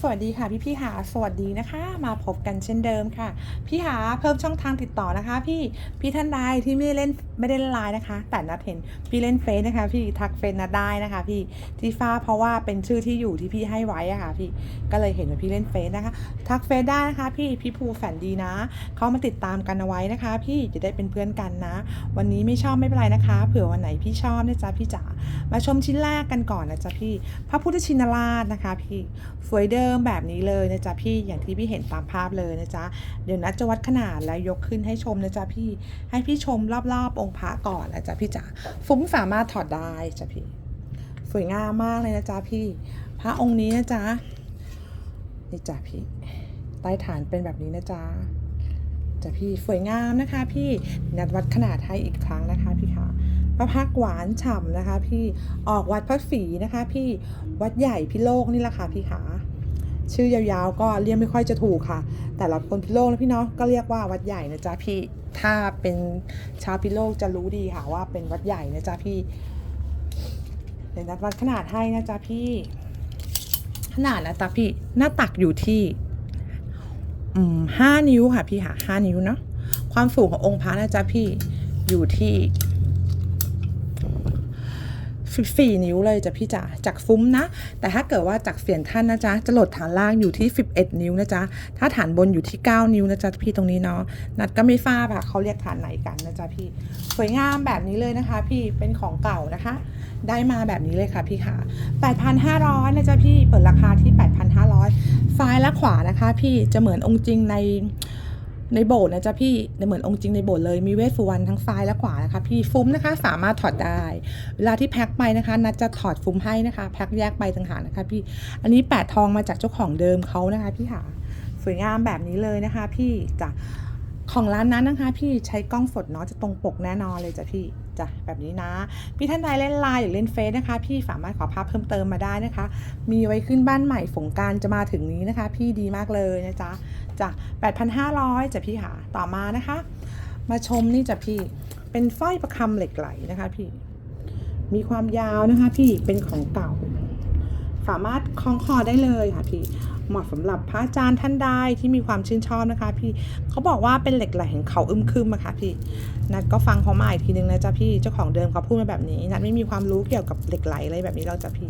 สวัสดีค่ะพี่พี่ๆค่ะสวัสดีนะคะ มาพบกันเช่นเดิมค่ะ พี่หาเพิ่มช่องทางติดต่อนะคะ พี่พี่ท่านใดที่ไม่ได้เล่นไม่ได้เล่นไลน์นะคะ แต่นัดเห็นพี่เล่นเฟซนะคะ พี่ทักเฟซนัดได้นะคะ พี่ที่ฟ้าเพราะว่าเป็นชื่อที่อยู่ที่พี่ให้ไว้อะค่ะ พี่ก็เลยเห็นว่าพี่เล่นเฟซนะคะ ทักเฟซได้นะคะ พี่พี่ภูแสนดีนะเข้ามาติดตามกันเอาไว้นะคะ พี่จะได้เป็นเพื่อนกันนะ วันนี้ไม่ชอบไม่เป็นไรนะคะ เผื่อวันไหนพี่ชอบนะจ๊ะพี่จ๋ามาชมชิ้นแรกกันก่อนนะจ๊ะพี่ พระพุทธชินราชนะคะ พี่สวยเดิมแบบนี้เลยนะจ๊ะพี่อย่างที่พี่เห็นตามภาพเลยนะจ๊ะเดี๋ยวนัดจะวัดขนาดแล้วยกขึ้นให้ชมนะจ๊ะพี่ให้พี่ชมรอบๆองค์พระก่อนนะจ๊ะพี่จ๋าฟุ้งสามารถถอดได้จ้ะพี่สวยงามมากเลยนะจ๊ะพี่ พระองค์นี้นะจ๊ะนี่จ้ะพี่ใต้ฐานเป็นแบบนี้นะจ๊ะจ้ะพี่สวยงามนะคะพี่นัดวัดขนาดให้อีกครั้งนะคะพี่คะพระพักหวานฉ่ำนะคะ พี่ออกวัดพระศรีนะคะ พี่วัดใหญ่พิโลกนี่แหละค่ะพี่ขา ชื่อยาวๆ ก็เรียกไม่ค่อยจะถูกค่ะ แต่ละคนพิโลกนะพี่เนาะก็เรียกว่าวัดใหญ่นะจ๊ะพี่ ถ้าเป็นชาวพิโลกจะรู้ดีค่ะว่าเป็นวัดใหญ่นะจ๊ะพี่เดี๋ยวนัดวัดขนาดให้นะจ๊ะพี่ ขนาดนะจ๊ะพี่หน้าตักอยู่ที่ห้านิ้วค่ะพี่ค่ะห้านิ้วเนาะความสูงขององค์พระนะจ๊ะพี่อยู่ที่ สี่นิ้วเลยจ้ะพี่จ๋าจากฟุ้มนะ แต่ถ้าเกิดว่าจากเสียนท่านนะจ๊ะจะโหลดฐานล่างอยู่ที่ 11 นิ้วนะจ๊ะถ้าฐานบนอยู่ที่ 9 นิ้วนะจ๊ะพี่ตรงนี้เนาะนัดก็ไม่ทราบอะเขาเรียกฐานไหนกันนะจ๊ะพี่สวยงามแบบนี้เลยนะคะ พี่เป็นของเก่านะคะ ได้มาแบบนี้เลยค่ะพี่ค่ะ 8,500นะจ๊ะพี่เปิดราคาที่ 8,500ซ้ายและขวานะคะ พี่จะเหมือนองค์จริงใน ในโบสถ์นะจ๊ะพี่เหมือนองค์จริงในโบสถ์เลยมีเวทสุวรรณทั้งซ้ายและขวานะคะพี่ฟุ้มนะคะสามารถถอดได้ เวลาที่แพ็คไปนะคะนัดจะถอดฟุ้มให้นะคะแพ็คแยกไปต่างหากนะคะพี่อันนี้แปะทองมาจากเจ้าของเดิมเขานะคะพี่ค่ะสวยงามแบบนี้เลยนะคะ พี่จ้ะของร้านนั้นนะคะ พี่ใช้กล้องสดเนาะจะตรงปกแน่นอนเลยจ้ะพี่จ้ะแบบนี้นะ พี่ท่านใดเล่นไลน์หรือเล่นเฟซนะคะ พี่สามารถขอภาพเพิ่มเติมมาได้นะคะ มีไว้ขึ้นบ้านใหม่ฝงการจะมาถึงนี้นะคะ พี่ดีมากเลยนะจ๊ะ จ้ะ8,500จ้ะพี่ค่ะต่อมานะคะ มาชมนี่จ้ะพี่เป็นสร้อยประคำเหล็กไหลนะคะพี่ มีความยาวนะคะพี่เป็นของเก่า สามารถคล้องคอได้เลยค่ะพี่ เหมาะสำหรับพระอาจารย์ท่านใดที่มีความชื่นชอบนะคะ พี่เขาบอกว่าเป็นเหล็กไหลแห่งเขาอึมครึมอะค่ะพี่นัดก็ฟังเขามาอีกทีนึงนะจ๊ะพี่เจ้าของเดิมเขาพูดมาแบบนี้นัดไม่มีความรู้เกี่ยวกับเหล็กไหลอะไรแบบนี้เราจะพี่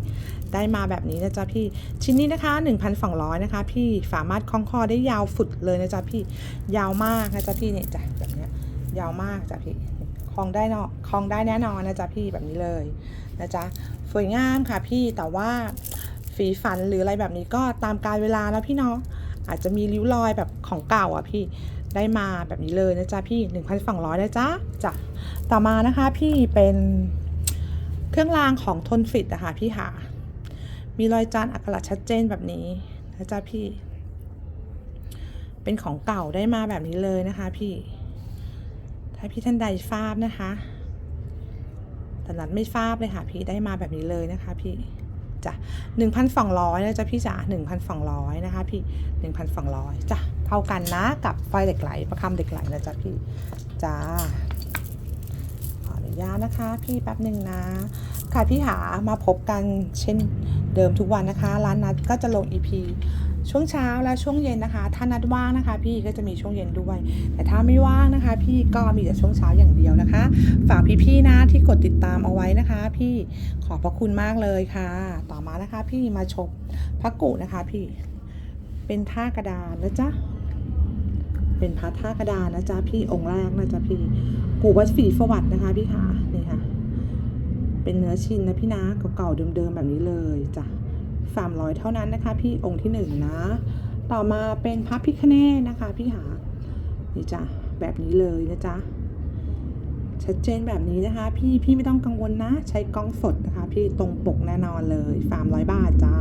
ได้มาแบบนี้นะจ๊ะพี่ ชิ้นนี้นะคะ 1,200 นะคะ พี่สามารถคล้องคอได้ยาวฝุดเลยนะจ๊ะพี่ยาวมากนะจ๊ะพี่เนี่ยจ้ะแบบเนี้ยยาวมากจ้ะพี่คล้องได้เนาะคล้องได้แน่นอนนะจ๊ะพี่แบบนี้เลยนะจ๊ะสวยงามค่ะพี่แต่ว่า ฝีฝันหรืออะไรแบบนี้ก็ตามกาลเวลาแล้วพี่เนาะอาจจะมีริ้วรอยแบบของเก่าอะพี่ได้มาแบบนี้เลยนะจ๊ะพี่1,200นะจ๊ะจ้ะต่อมานะคะพี่เป็นเครื่องรางของทนฟิตอะค่ะพี่ค่ะมีรอยจานอักขระชัดเจนแบบนี้นะจ๊ะพี่ เป็นของเก่าได้มาแบบนี้เลยนะคะพี่ ถ้าพี่ท่านใดทราบนะคะแต่นัดไม่ทราบเลยค่ะพี่ได้มาแบบนี้เลยนะคะพี่ จ้ะหนึ่งพันสองร้อยนะจ๊ะพี่จ๋าหนึ่งพันสองร้อยนะคะพี่หนึ่งพันสองร้อยจ้ะเท่ากันนะกับไฟเหล็กไหลประคำเหล็กไหลนะจ๊ะพี่จ้าขออนุญาตนะคะ พี่แป๊บหนึ่งนะค่ะพี่หามาพบกันเช่นเดิมทุกวันนะคะ ร้านนัดก็จะลง EP ช่วงเช้าและช่วงเย็นนะคะ ถ้านัดว่างนะคะ พี่ก็จะมีช่วงเย็นด้วย แต่ถ้าไม่ว่างนะคะ พี่ก็มีแต่ช่วงเช้าอย่างเดียวนะคะ ฝากพี่ๆนะที่กดติดตามเอาไว้นะคะ พี่ขอบพระคุณมากเลยค่ะ ต่อมานะคะ พี่มาชมพระกุนะคะ พี่เป็นท่ากระดานนะจ๊ะเป็นพระท่ากระดานนะจ๊ะพี่องค์แรกนะจ๊ะพี่กูวัดฝีสวัสดนะคะ พี่ค่ะนี่ค่ะ เป็นเนื้อชิ้นนะพี่นะเก่าๆเดิมๆแบบนี้เลยจ้ะ สามร้อยเท่านั้นนะคะ พี่องค์ที่หนึ่งนะ ต่อมาเป็นพระพิคเนตนะคะพี่หานี่จ้ะแบบนี้เลยนะจ๊ะชัดเจนแบบนี้นะคะ พี่พี่ไม่ต้องกังวลนะ ใช้กล้องสดนะคะ พี่ตรงปกแน่นอนเลยสามร้อยบาทจ้า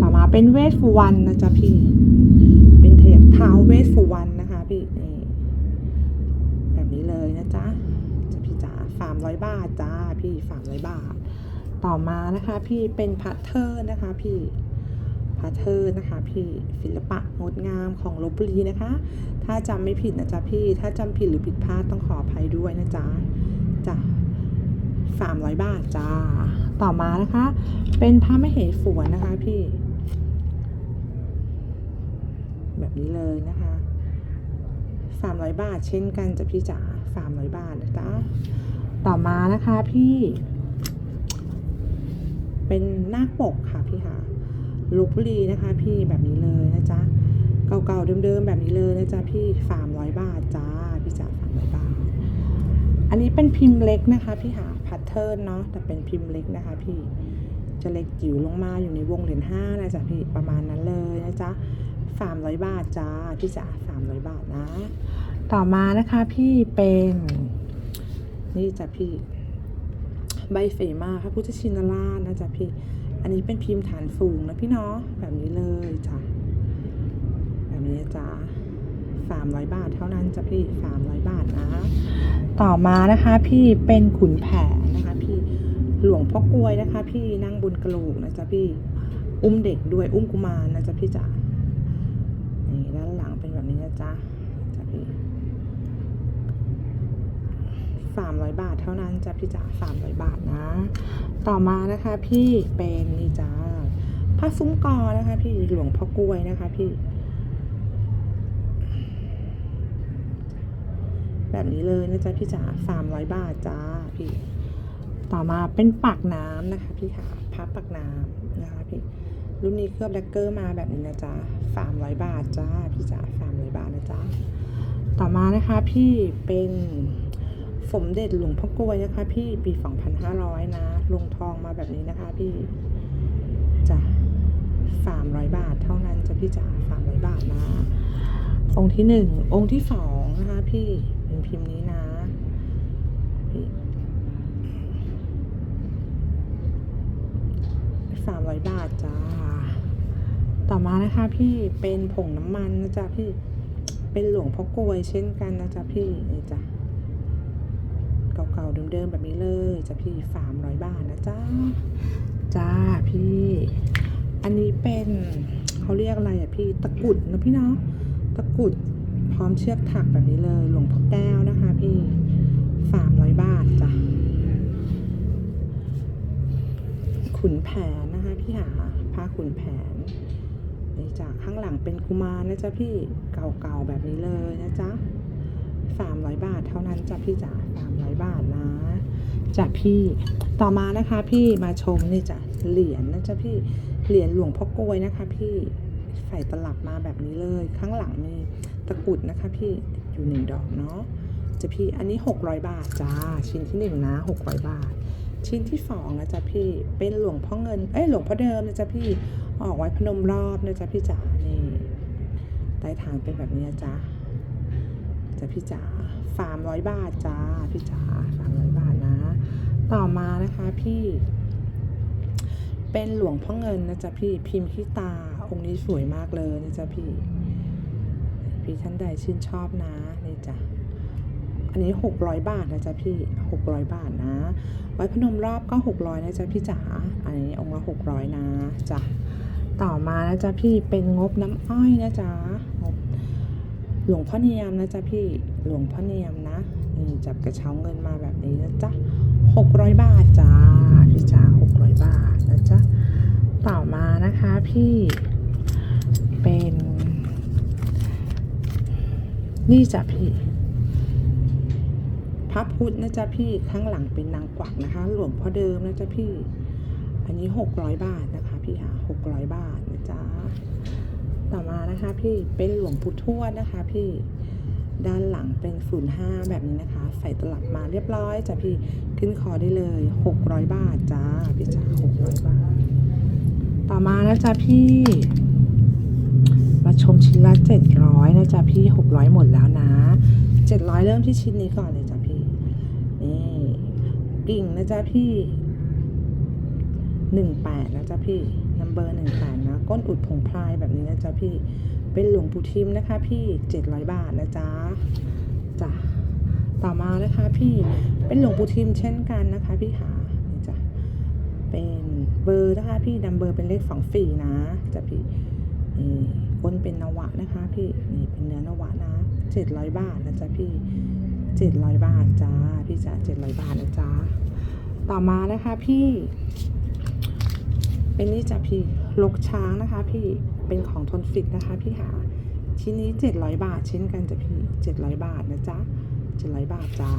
ต่อมาเป็นเวสสุวรรณนะจ๊ะพี่ เป็นเทพเท้าเวสสุวรรณนะคะพี่นี่แบบนี้เลยนะจ๊ะจะพี่จ๋าสามร้อยบาทจ้าพี่สามร้อยบาท ต่อมานะคะพี่เป็นพัทเทอร์นะคะพี่พัทเทอร์นะคะพี่ศิลปะงดงามของลบบุรีนะคะ ถ้าจำไม่ผิดนะจ๊ะพี่ ถ้าจำผิดหรือผิดพลาดต้องขออภัยด้วยนะจ๊ะจ้ะสามร้อยบาทจ้า ต่อมานะคะ เป็นพระมเหสวนนะคะพี่ แบบนี้เลยนะคะสามร้อยบาทเช่นกันจ้ะพี่จ๋าสามร้อยบาทนะจ๊ะต่อมานะคะพี่ เป็นหน้าปกค่ะพี่ค่ะลบบุรีนะคะ พี่แบบนี้เลยนะจ๊ะเก่าๆเดิมๆแบบนี้เลยนะจ๊ะพี่สามร้อยบาทจ้าพี่จ๋าสามร้อยบาท อันนี้เป็นพิมพ์เล็กนะคะ พี่หาแพทเทิร์นเนาะแต่เป็นพิมพ์เล็กนะคะ พี่จะเล็กจิ๋วลงมาอยู่ในวงเหรียญห้านะจ๊ะพี่ประมาณนั้นเลยนะจ๊ะสามร้อยบาทจ้าพี่จ๋าสามร้อยบาทนะ ต่อมานะคะพี่เป็น นี่จ้ะพี่ ใบเฟมาพระพุทธชินราชนะจ๊ะพี่ อันนี้เป็นพิมพ์ฐานสูงนะพี่เนาะแบบนี้เลยจ้ะแบบนี้จ้ะสามร้อยบาทเท่านั้นจ้ะพี่สามร้อยบาทนะ ต่อมานะคะ พี่เป็นขุนแผนนะคะ พี่หลวงพ่อกลวยนะคะ พี่นั่งบนกระโหลกนะจ๊ะพี่อุ้มเด็กด้วยอุ้มกุมารนะจ๊ะพี่จ๋านี่ด้านหลังเป็นแบบนี้นะจ๊ะจ้ะพี่ สามร้อยบาทเท่านั้นจ้ะพี่จ๋าสามร้อยบาทนะ ต่อมานะคะพี่เป็นนี่จ้าผ้าซุ้มกอนะคะ พี่หลวงพ่อกลวยนะคะพี่ แบบนี้เลยนะจ๊ะพี่จ๋าสามร้อยบาทจ้าพี่ ต่อมาเป็นปักน้ำนะคะ พี่ค่ะพับปักน้ำนะคะพี่รุ่นนี้เคลือบแดกเกอร์มาแบบนี้นะจ๊ะสามร้อยบาทจ้าพี่จ๋าสามร้อยบาทนะจ๊ะต่อมานะคะพี่เป็น สมเด็จหลวงพ่อกลวยนะคะ พี่ปี 2500 นะลงทองมาแบบนี้นะคะพี่จ้ะ300 บาท เท่านั้นจะพี่จ๋า300 บาทนะ องค์ที่หนึ่งองค์ที่สองนะคะ พี่เป็นพิมพ์นี้นะพี่สามร้อยบาทจ้า ต่อมานะคะพี่เป็นผงน้ำมันนะจ๊ะพี่ เป็นหลวงพ่อกลวยเช่นกันนะจ๊ะพี่นี่จ้ะ เก่าๆเดิมๆแบบนี้เลยจ้ะพี่สามร้อยบาทนะจ้าจ้าพี่ อันนี้เป็นเขาเรียกอะไรอะพี่ตะกุดนะพี่เนาะตะกุดพร้อมเชือกถักแบบนี้เลย หลวงพ่อแก้วนะคะพี่สามร้อยบาทจ้ะขุนแผนนะคะพี่หาผ้าขุนแผนนี่จ้ะข้างหลังเป็นกุมารนะจ๊ะพี่เก่าๆแบบนี้เลยนะจ๊ะ สามร้อยบาท เท่านั้นจ้ะพี่จ๋าสามร้อยบาทนะจ้ะพี่ต่อมานะคะพี่มาชมนี่จ้ะเหรียญนะจ๊ะพี่เหรียญหลวงพ่อกลวยนะคะ พี่ใส่ตลับมาแบบนี้เลย ข้างหลังมีตะกุดนะคะ พี่อยู่หนึ่งดอกเนาะจ้ะพี่อันนี้หกร้อยบาทจ้าชิ้นที่หนึ่งนะหกร้อยบาท ชิ้นที่สองนะจ๊ะพี่เป็นหลวงพ่อเงินเอ้ยหลวงพ่อเดิมนะจ๊ะพี่ออกไว้พนมรอบนะจ๊ะพี่จ๋านี่ใต้ฐานเป็นแบบนี้จ๊ะ จ้ะพี่จ๋าสามร้อยบาทจ้าพี่จ๋าสามร้อยบาทนะ ต่อมานะคะพี่ เป็นหลวงพ่อเงินนะจ๊ะพี่พิมพ์ขี้ตาองค์นี้สวยมากเลยนะจ๊ะพี่ พี่ท่านใดชื่นชอบนะนี่จ้ะอันนี้หกร้อยบาทนะจ๊ะพี่หกร้อยบาทนะไว้พนมรอบก็หกร้อยนะจ๊ะพี่จ๋า อันนี้องค์ละหกร้อยนะจ้ะต่อมานะจ๊ะพี่เป็นงบน้ำอ้อยนะจ๊ะ งบ หลวงพ่อนียมนะจ๊ะพี่ หลวงพ่อนียมนะนี่จับกระเช้าเงินมาแบบนี้นะจ๊ะหกร้อยบาทจ้าพี่จ๋าหกร้อยบาทนะจ๊ะต่อมานะคะพี่เป็นนี่จ้ะพี่พระพุทธนะจ๊ะพี่ข้างหลังเป็นนางกวักนะคะ หลวงพ่อเดิมนะจ๊ะพี่ อันนี้หกร้อยบาทนะคะพี่ค่ะหกร้อยบาท ต่อมานะคะพี่เป็นหลวงปู่ทวดนะคะพี่ด้านหลังเป็นศูนย์ห้าแบบนี้นะคะ ใส่ตลับมาเรียบร้อยจ้ะพี่ขึ้นคอได้เลยหกร้อยบาทจ้าพี่จ๋าหกร้อยบาท ต่อมานะจ๊ะพี่ มาชมชิ้นละเจ็ดร้อยนะจ๊ะพี่หกร้อยหมดแล้วนะเจ็ดร้อยเริ่มที่ชิ้นนี้ก่อนเลยจ้ะพี่ นี่ กิ่งนะจ๊ะพี่หนึ่งแปดนะจ๊ะพี่ นัมเบอร์หนึ่งแปดนะ ก้นอุดผงพลายแบบนี้นะจ๊ะพี่ เป็นหลวงปู่ทิมนะคะพี่เจ็ดร้อยบาทนะจ๊ะจ้ะต่อมานะคะพี่เป็นหลวงปู่ทิมเช่นกันนะคะพี่ขานี่จ้ะเป็นเบอร์นะคะพี่นัมเบอร์เป็นเลขสองสี่นะจ้ะพี่นี่ก้นเป็นนวะนะคะ พี่นี่เป็นเนื้อนวะนะเจ็ดร้อยบาทนะจ๊ะพี่เจ็ดร้อยบาทจ้าพี่จ๋าเจ็ดร้อยบาทนะจ๊ะต่อมานะคะพี่ เป็นนี่จ้ะพี่ลกช้างนะคะ พี่เป็นของทนฟิตนะคะ พี่หาชิ้นนี้ 700 บาทเช่นกันจ้ะพี่ 700 บาทนะจ๊ะ 700 บาทจ้า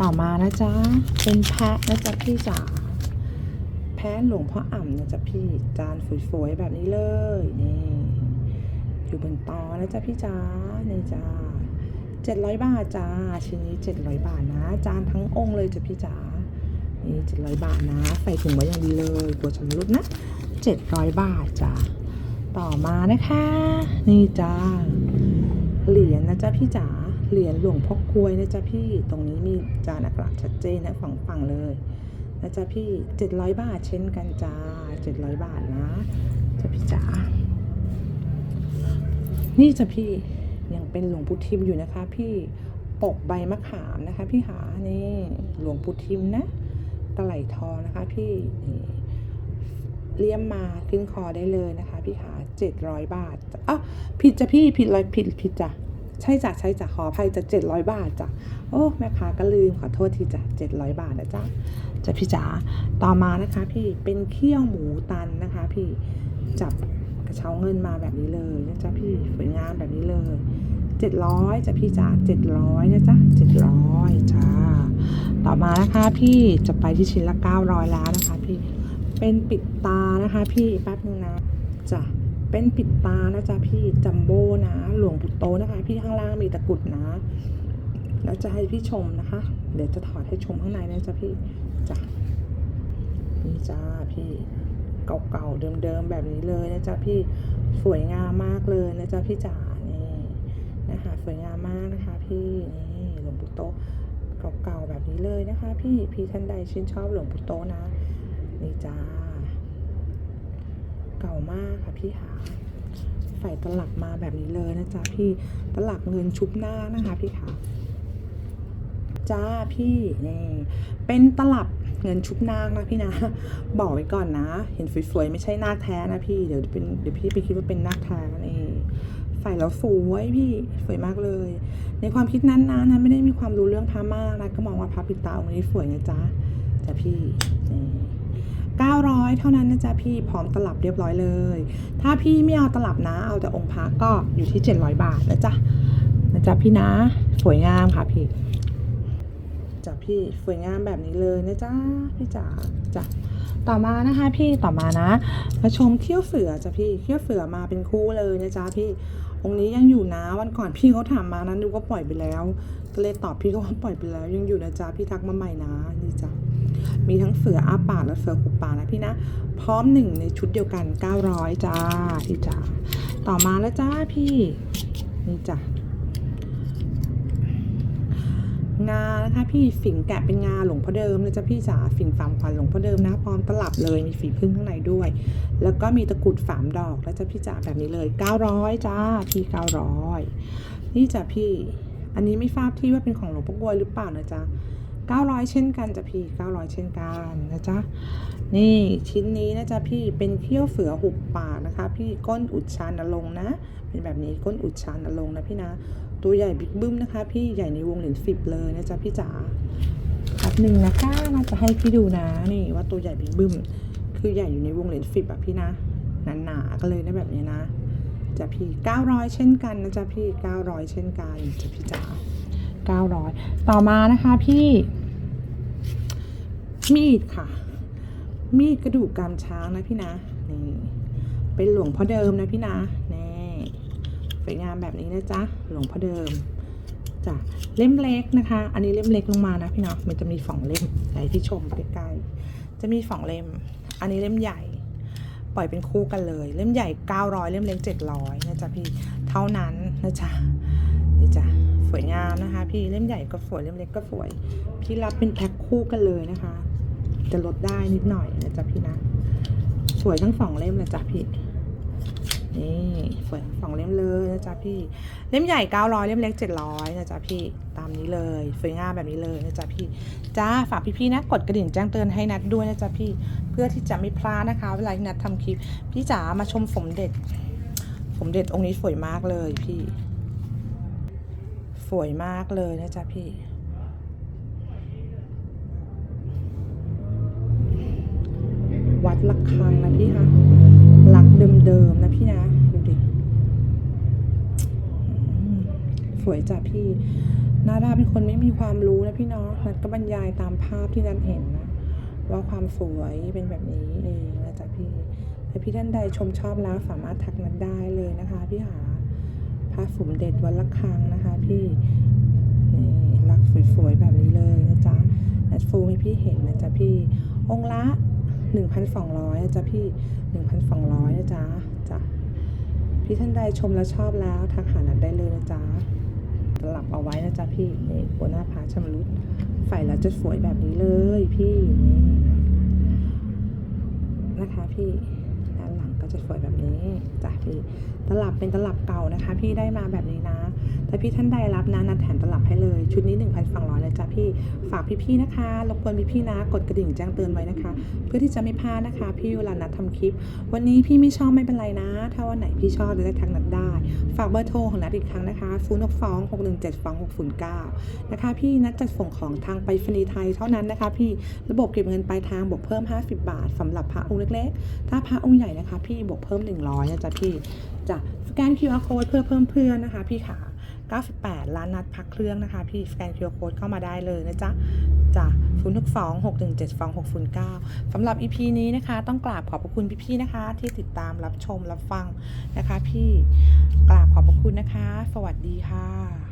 ต่อมานะจ๊ะ เป็นแพะนะจ๊ะพี่จ๋า แพะหลวงพ่ออ่ำนะจ๊ะพี่ จานฝวยๆแบบนี้เลย นี่ อยู่บนตอนะจ๊ะพี่จ๋า นี่จ้า700 บาทจ้า ชิ้นนี้ 700 บาทนะ จานทั้งองค์เลยจ้ะพี่จ๋า นี่700บาทนะ ใส่ถุงไว้อย่างดีเลยกลัวชำรุดนะ700บาทจ้าต่อมานะคะ นี่จ้าเหรียญนะจ๊ะพี่จ๋าเหรียญหลวงพ่อกลวยนะจ๊ะพี่ตรงนี้มีจานอักษรชัดเจนนะฝั่งฝั่งเลยนะจ๊ะพี่700บาทเช่นกันจ้า700บาทนะจ๊ะพี่จ๋านี่จ้ะพี่ยังเป็นหลวงปู่ทิมอยู่นะคะ พี่ปกใบมะขามนะคะ พี่หานี่หลวงปู่ทิมนะ ตะไหลทองนะคะ พี่เลี่ยมมาขึ้นคอได้เลยนะคะ พี่หาเจ็ดร้อยบาทจ้ะอะผิดจ้ะพี่ผิดเลยผิดผิดจ้ะใช่จ้ะใช่จ้ะขออภัยจะเจ็ดร้อยบาทจ้ะโอ้แม่ค้าก็ลืมขอโทษทีจ้ะเจ็ดร้อยบาทนะจ๊ะจ้ะพี่จ๋าต่อมานะคะพี่เป็นเขี้ยวหมูตันนะคะ พี่จับกระเช้าเงินมาแบบนี้เลยนะจ๊ะพี่สวยงามแบบนี้เลย เจ็ดร้อยจ้ะพี่จ๋าเจ็ดร้อยนะจ๊ะเจ็ดร้อยจ้าต่อมานะคะพี่จะไปที่ชิ้นละเก้าร้อยแล้วนะคะพี่เป็นปิดตานะคะพี่แป๊บนึงนะจ้ะเป็นปิดตานะจ๊ะพี่จัมโบ้นะ หลวงปู่โตนะคะ พี่ข้างล่างมีตะกุดนะ แล้วจะให้พี่ชมนะคะ เดี๋ยวจะถอดให้ชมข้างในนะจ๊ะพี่จ้ะนี่จ้าพี่เก่าๆเดิมๆแบบนี้เลยนะจ๊ะพี่สวยงามมากเลยนะจ๊ะพี่จ๋า นะคะสวยงามมากนะคะพี่นี่หลวงปู่โตเก่าๆแบบนี้เลยนะคะ พี่พี่ท่านใดชื่นชอบหลวงปู่โตนะนี่จ้าเก่ามากค่ะพี่หาใส่ตลับมาแบบนี้เลยนะจ๊ะพี่ตลับเงินชุบหน้านะคะพี่ขาจ้าพี่นี่เป็นตลับเงินชุบนาคนะพี่นะ บอกไว้ก่อนนะ เห็นสวยๆไม่ใช่นาคแท้นะพี่เดี๋ยวเป็นเดี๋ยวพี่ไปคิดว่าเป็นนาคแท้นั่นเอง ส่แล้วสวยพี่สวยมากเลย ในความคิดนั้นนะนะไม่ได้มีความรู้เรื่องพระมากนะก็มองว่าพระปิดตาองค์นี้สวยนะจ๊ะจ้ะพี่นี่เก้าร้อยเท่านั้นนะจ๊ะพี่พร้อมตลับเรียบร้อยเลย ถ้าพี่ไม่เอาตลับนะ เอาแต่องค์พระก็อยู่ที่เจ็ดร้อยบาทนะจ๊ะนะจ๊ะพี่นะ สวยงามค่ะพี่จ้ะพี่สวยงามแบบนี้เลยนะจ๊ะพี่จ๋าจ้ะต่อมานะคะพี่ต่อมานะมาชมเขี้ยวเสือจ้ะพี่เขี้ยวเสือมาเป็นคู่เลยนะจ๊ะพี่ องค์นี้ยังอยู่นะวันก่อนพี่เขาถามมานั้นดูก็ปล่อยไปแล้ว ก็เลยตอบพี่เขาว่าปล่อยไปแล้ว ยังอยู่นะจ๊ะพี่ทักมาใหม่นะนี่จ้ะมีทั้งเสืออาปากและเสือขุบปากนะพี่นะ พร้อมหนึ่งในชุดเดียวกัน 900จ้าพี่จ้าต่อมาแล้วจ้าพี่นี่จ้ะ งานะคะพี่ฝิ่งแกะเป็นงาหลวงพ่อเดิมนะจ๊ะพี่จ๋าฝิ่งฟามควันหลวงพ่อเดิมนะพร้อมตลับเลยมีฝีพึ่งข้างในด้วย แล้วก็มีตะกรุดฝามดอกแล้วจ้ะพี่จ๋าแบบนี้เลย 900จ้าพี่900 นี่จ้ะพี่ อันนี้ไม่ทราบที่ว่าเป็นของหลวงพ่อกวยหรือเปล่านะจ๊ะ900 เช่นกันจ้ะพี่ 900 เช่นกันนะจ๊ะนี่ชิ้นนี้นะจ๊ะพี่เป็นเขี้ยวเสือหุบปากนะคะ พี่ก้นอุดชานลงนะ เป็นแบบนี้ก้นอุดชานลงนะพี่นะ ตัวใหญ่บิ๊กบึ้มนะคะ พี่ใหญ่ในวงเหรียญสิบเลยนะจ๊ะพี่จ๋าแป๊บหนึ่งนะคะน่าจะให้พี่ดูนะนี่ว่าตัวใหญ่บิ๊กบึ้มคือใหญ่อยู่ในวงเหรียญสิบอะพี่นะหนาๆก็เลยนะแบบนี้นะจ้ะพี่เก้าร้อยเช่นกันนะจ๊ะพี่เก้าร้อยเช่นกันจ้ะพี่จ๋าเก้าร้อยต่อมานะคะพี่ มีดค่ะ มีดกระดูกกรามช้างนะพี่นะ นี่ เป็นหลวงพ่อเดิมนะพี่นะนี่ส วยงามแบบนี้นะจ๊ะหลวงพ่อเดิมจ้ะเล่มเล็กนะคะ อันนี้เล่มเล็กลงมานะพี่เนาะมันจะมีสองเล่มใหญ่ที่ชมใกล้ๆจะมีสองเล่ม อันนี้เล่มใหญ่ ปล่อยเป็นคู่กันเลย เล่มใหญ่ 900 เล่มเล็ก 700นะจ๊ะพี่เท่านั้นนะจ๊ะนี่จ้ะสวยงามนะคะ พี่เล่มใหญ่ก็สวยเล่มเล็กก็สวย พี่รับเป็นแพ็คคู่กันเลยนะคะ จะลดได้นิดหน่อยนะจ๊ะพี่นะ สวยทั้งสองเล่มนะจ๊ะพี่ นี่สวยสองเล่มเลยนะจ๊ะพี่ เล่มใหญ่900เล่มเล็ก700นะจ๊ะพี่ ตามนี้เลยสวยงามแบบนี้เลยนะจ๊ะพี่ จ้าฝากพี่ๆนะกดกระดิ่งแจ้งเตือนให้นัดด้วยนะจ๊ะพี่ เพื่อที่จะไม่พลาดนะคะ เวลาที่นัดทำคลิป พี่จ๋ามาชมสมเด็จ สมเด็จองค์นี้สวยมากเลยพี่ สวยมากเลยนะจ๊ะพี่วัดละคังนะพี่คะหลักเดิมๆนะพี่นะ ดูดิ วยจ๊ะพี่นาดาเป็นคนไม่มีความรู้นะพี่เนาะนัดก็บรรยายตามภาพที่นัดเห็นนะ ว่าความสวยเป็นแบบนี้เองนะจ๊ะพี่ถ้าพี่ท่านใดชมชอบแล้วสามารถทักนัดได้เลยนะคะพี่หาผ้าฝุ่มเด็ดวันละครั้งนะคะ พี่นี่รักสวยๆแบบนี้เลยนะจ๊ะนัดฟูให้พี่เห็นนะจ๊ะพี่ องค์ละ1,200นะจ๊ะพี่1,200นะจ๊ะจ้ะพี่ท่านใดชมแล้วชอบแล้วทักหานัดได้เลยนะจ๊ะ สลับเอาไว้นะจ๊ะพี่นี่หัวหน้าผาชำรุดใส่แล้วจะสวยแบบนี้เลยพี่นี่นะคะพี่ด้านหลังก็จะสวยแบบนี้จ้ะพี่ ตลับเป็นตลับเก่านะคะ พี่ได้มาแบบนี้นะถ้าพี่ท่านใดรับนะนัดแถมตลับให้เลย ชุดนี้ 1,200เลยจ้ะพี่ ฝากพี่ๆนะคะ รบกวนพี่ๆนะ กดกระดิ่งแจ้งเตือนไว้นะคะ เพื่อที่จะไม่พลาดนะคะ พี่เวลานัดทำคลิป วันนี้พี่ไม่ชอบไม่เป็นไรนะ ถ้าวันไหนพี่ชอบจะได้ทักนัดได้ ฝากเบอร์โทรของนัดอีกครั้งนะคะ0 6 2 6 1 7 2 6 0 9นะคะ พี่นัดจัดส่งของทางไปรษณีย์ไทยเท่านั้นนะคะ พี่ ระบบเก็บเงินปลายทางบวกเพิ่ม 50 บาทสำหรับพระองค์เล็กๆ ถ้าพระองค์ใหญ่นะคะ พี่บวกเพิ่ม 100นะจ๊ะพี่จะ แกน QR code เพื่อเพิ่มเพื่อนนะคะพี่ขา98 ล้านนัดพักเครื่องนะคะ พี่สแกน QR code เข้ามาได้เลยนะจ๊ะจ้ะ0 6 2 6 1 7 2 6 0 9สำหรับ EP นี้นะคะ ต้องกราบขอบพระคุณพี่ๆนะคะ ที่ติดตามรับชมรับฟังนะคะ พี่กราบขอบพระคุณนะคะ สวัสดีค่ะ